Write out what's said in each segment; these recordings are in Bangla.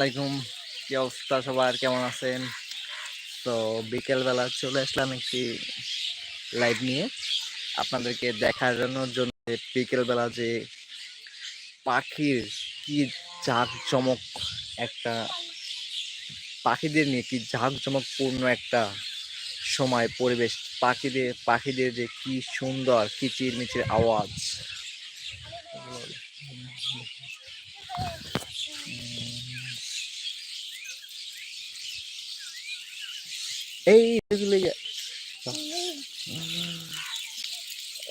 আসসালামাইকুম কি অবস্থা সবার? কেমন আছেন? তো বিকেলবেলা চলে আসলাম একটি লাইভ নিয়ে। আপনাদেরকে দেখানোর জন্য বিকেলবেলা যে পাখির কি জাঁকজমক একটা, পাখিদের নিয়ে কি জাঁকজমকপূর্ণ একটা সময়, পরিবেশ, পাখিদের পাখিদের যে কি সুন্দর কিচিরমিচির আওয়াজ। এই এগুলো ইয়া-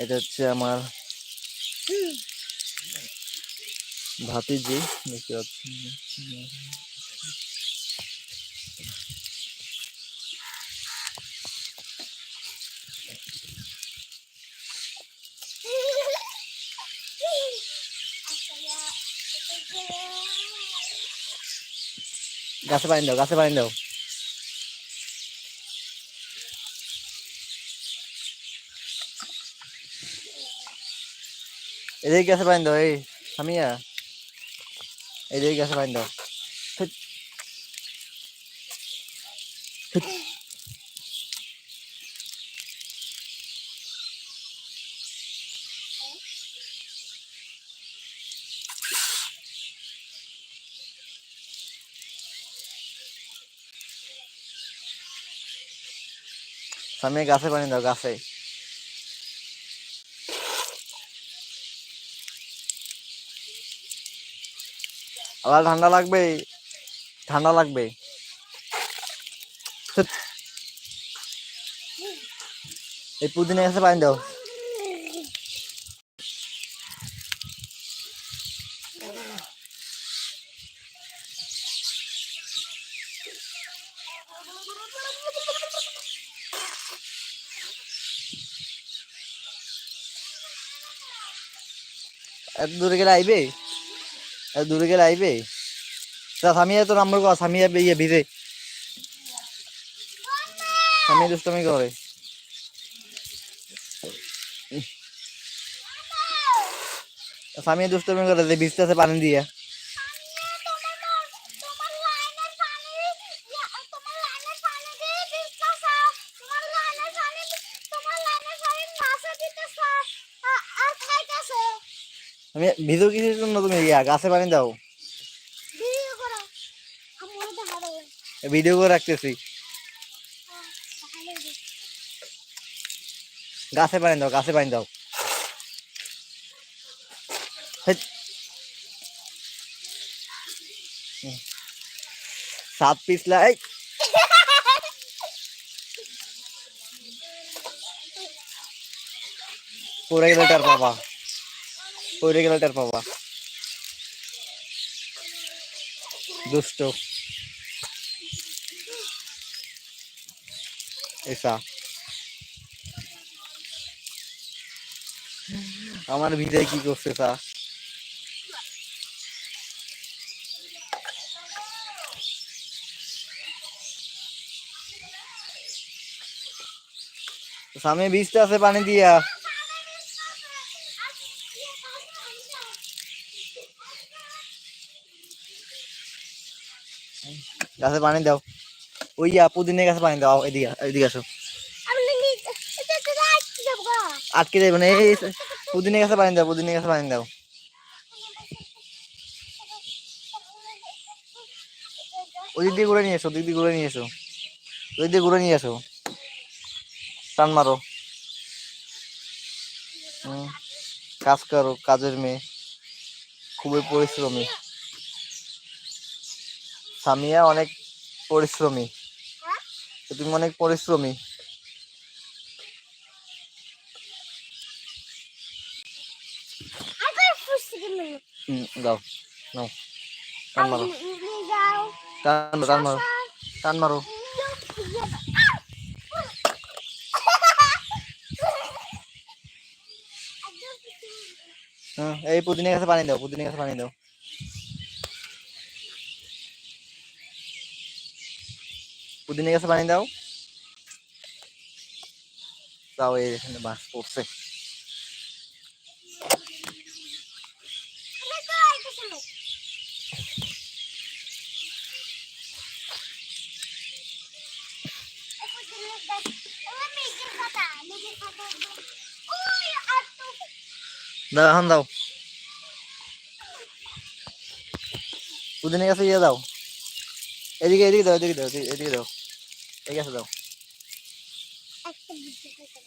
এটা হচ্ছে আমার ভাতিজি, দেখতে পাচ্ছেন। গাছে পানি দাও, গাছে পানি দাও। এদিকে গাছে পানি দাও এই সামিয়া এদিকে গাছে পানি দাও থুত। থুত। সামিয়া গাছে পানি দাও গাছে আবার ঠান্ডা লাগবে ঠান্ডা লাগবে। এই পুদিনা গাছে পানি দাও। এত দূরে গেলে আইবে? দূরে গেলে আইবে? তা সামিয়া তো নাম্বার কর সামিয়া ইয়ে ভিজে। সামিয়া দুষ্টমি করে। সামিয়া দুষ্টমি করে যে ভিজতেছে পানি দিয়ে। আমি ভিজো কিসের জন্য তুমি? ইয়া গাছে পানি দাও। ভিডিও করে। রাখতেছি। গাছে পানি দাও গাছে পানি দাও। সাত পিছলা এই। পড়ে গেলে টার পাবা পড়ে গেলে টার পাবা। দুষ্ট। এসা। আমার ভিতরে কি করছে তা সামনে বীজটা আছে পানি দিয়া। গাছে পানি দাও। ওই পুদিনের গাছে পানি দাও এদিকে এদিকে আসো। আটকে যাবে না এই পুদিনের গাছে পানি দাও পুদিনের গাছে পানি দাও। ওই দিক দিয়ে ঘুরে নিয়ে এসো দিক দিয়ে ঘুরে নিয়ে এসো। ওই দিক দিয়ে ঘুরে নিয়ে এসো। টান মারো। কাজ করো কাজের মেয়ে। খুবই পরিশ্রমী। সামিয়া অনেক পরিশ্রমী তো তুমি অনেক পরিশ্রমী হুম, দাও নাও। টান মারো টান টান মারো টান মারো হুম, এই পুদিনের কাছে পানি দাও পুদিনের কাছে পানি দাও পুদিনে গাছে পানি দাও। তাও এখানে বাস পড়ছে। দাও, এখন দাও। পুদিনে গাছে ইয়ে দাও। এদিকে এদিকে দাও এদিকে দাও এদিকে দাও। এই কাছে দাও একটা বুদ্ধি দাও।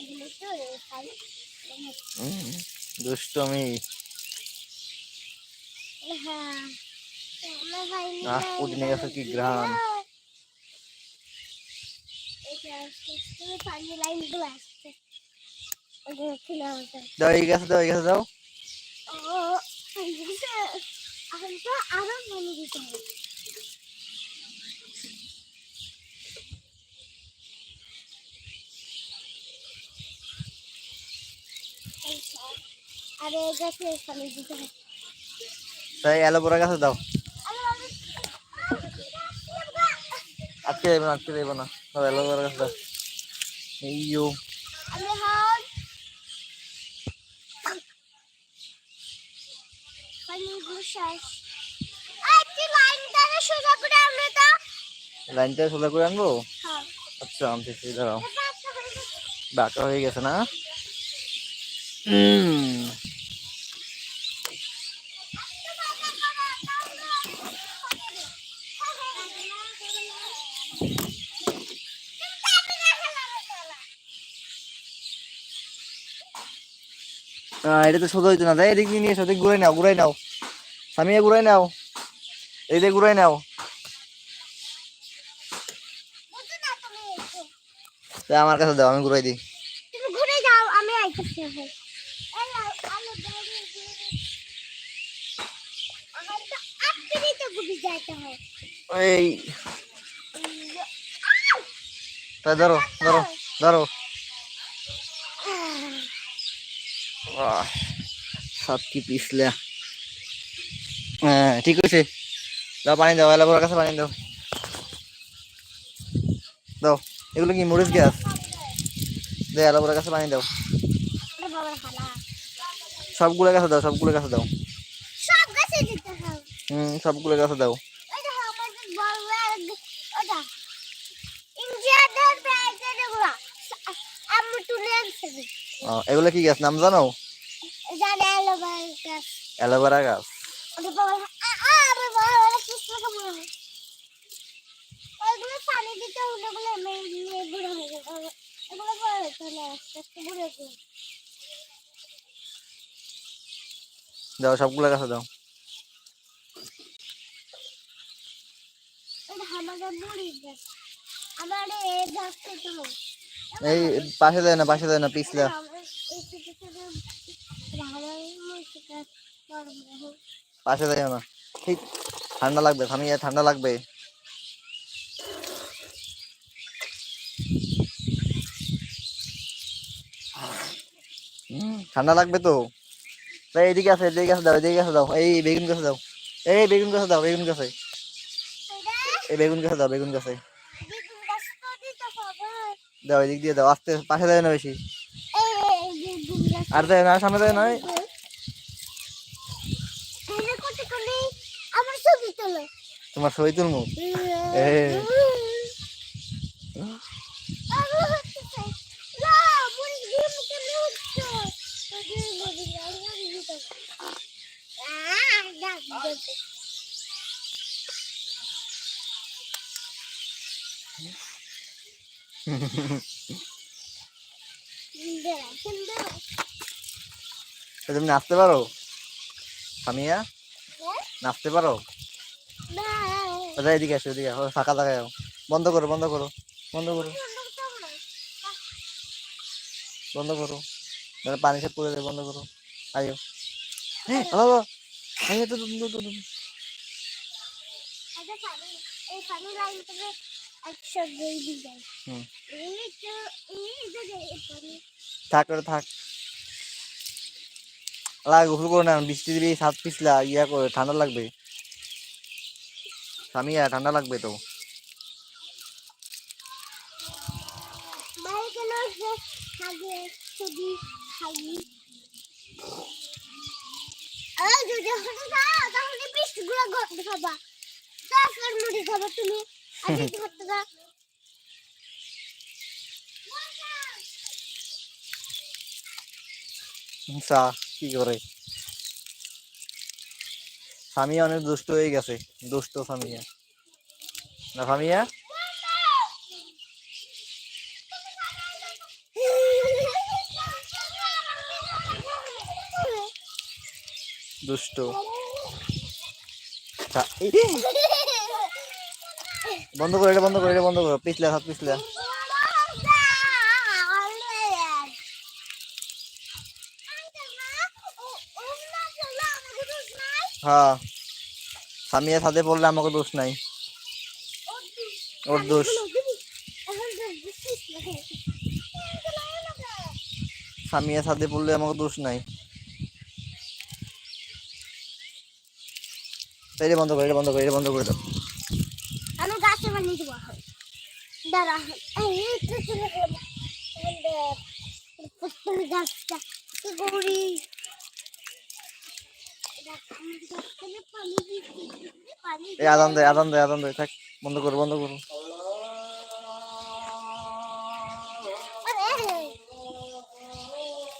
এগুলো তো খাই হুম, দুষ্ট আমি হ্যাঁ আহ, পুদিনা কি আমাকে দাও এই কাছে দাও এই কাছে দাও আরও মনে দিতে হবে। আর এই গাছে এখানে দিতে হবে তাই অ্যালোভেরা গাছে দাও। আজকে যাইব না আজকে যাইব না। দাও অ্যালোভেরা গাছে দাও। এই ইউ আমি হাত পানিগুলো শেষ আর কি লাইন দ্বারা সোজা করে আমরা তো। লাইনটা সোজা করে আনব? হ্যাঁ। আচ্ছা আনতেছি দাঁড়াও। হয়ে গেছে। বাঁকা হয়ে গেছে না? হুম। আহ, এটা তো সোজা হইতো না। তাই এদিক নিয়ে এসো ঘুরাই নাও ঘুরাই নাও। সামিয়া ঘুরাই নাও। এদিকে ঘুরাই নাও। আমার কাছে দাও আমি ঘুরাই দিই। তুমি ঘুরে যাও আমি আইতেছি এই দিয়ে তো হয়। এই। ধরো ধরো ধরো আহ, সব কি পিছলে। হ্যাঁ ঠিক আছে। দাও, পানি দাও এলাকার কাছে পানি দাও। দাও, এগুলো কি মরিচ গ্যাস? দে এলাকার কাছে পানি দাও। সবগুলো কাছে দাও সবগুলো কাছে দাও। হুম সবগুলো কাছে দাও। এগুলা কি গাছ নাম জানো? এলো অ্যালোভেরা গাছ। দাও সবগুলো দাও গাছ লোক এই পাশে দেয় না পাশে দেয় না পিছলা পাশে দেয় না। ঠিক, ঠান্ডা লাগবে আমি ঠান্ডা লাগবে। ঠান্ডা লাগবে তো। তাই এদিকে আছে এদিকে আছে দাও এদিকে আছে দাও। এই বেগুন গাছে দাও। এই বেগুন গাছে দাও, বেগুন গাছে। এই বেগুন গাছে দাও, বেগুন গাছে। দাও, এদিক দিয়ে দাও, আস্তে, পাশে দেয় না বেশি। আর দেয় না সামনে দেয় নয় তোলো। তোমার ছবি তুলমু তুমি নাচতে পারো? সামিয়া? হ্যাঁ? নাচতে পারো? আচ্ছা এদিকে আসো এদিকে ফাঁকা জায়গায় বন্ধ করো বন্ধ করো বন্ধ করো। বন্ধ করো। পানি সব পড়ে যায় বন্ধ করো। আইও হ্যাঁ তো থেকে থাক। লাগ গোসল করো না বৃষ্টি দিবি সাত পিছলা ইয়া করে ঠান্ডা লাগবে। সামিয়া ঠান্ডা লাগবে তো। তুমি চা কি করে? সামিয়া অনেক দুষ্ট হয়ে গেছে, দুষ্ট সামিয়া না সামিয়া দুষ্ট। বন্ধ করে, এটা বন্ধ করে, এটা বন্ধ করো। পিছলে, হাত পিছলে। হ্যাঁ সামিয়া সাথে পড়লে আমাকে দোষ নাই ওর দোষ সামিয়া সাথে পড়লে আমাকে দোষ নাই এটা বন্ধ করে এটা বন্ধ করে এটা বন্ধ করে দাও আমি গাছে বানিয়ে দেবো দাঁড়া গাছটা কি করি এই আদান দেয় আদান দেয় আদান দেয় থাক। বন্ধ করো বন্ধ করো।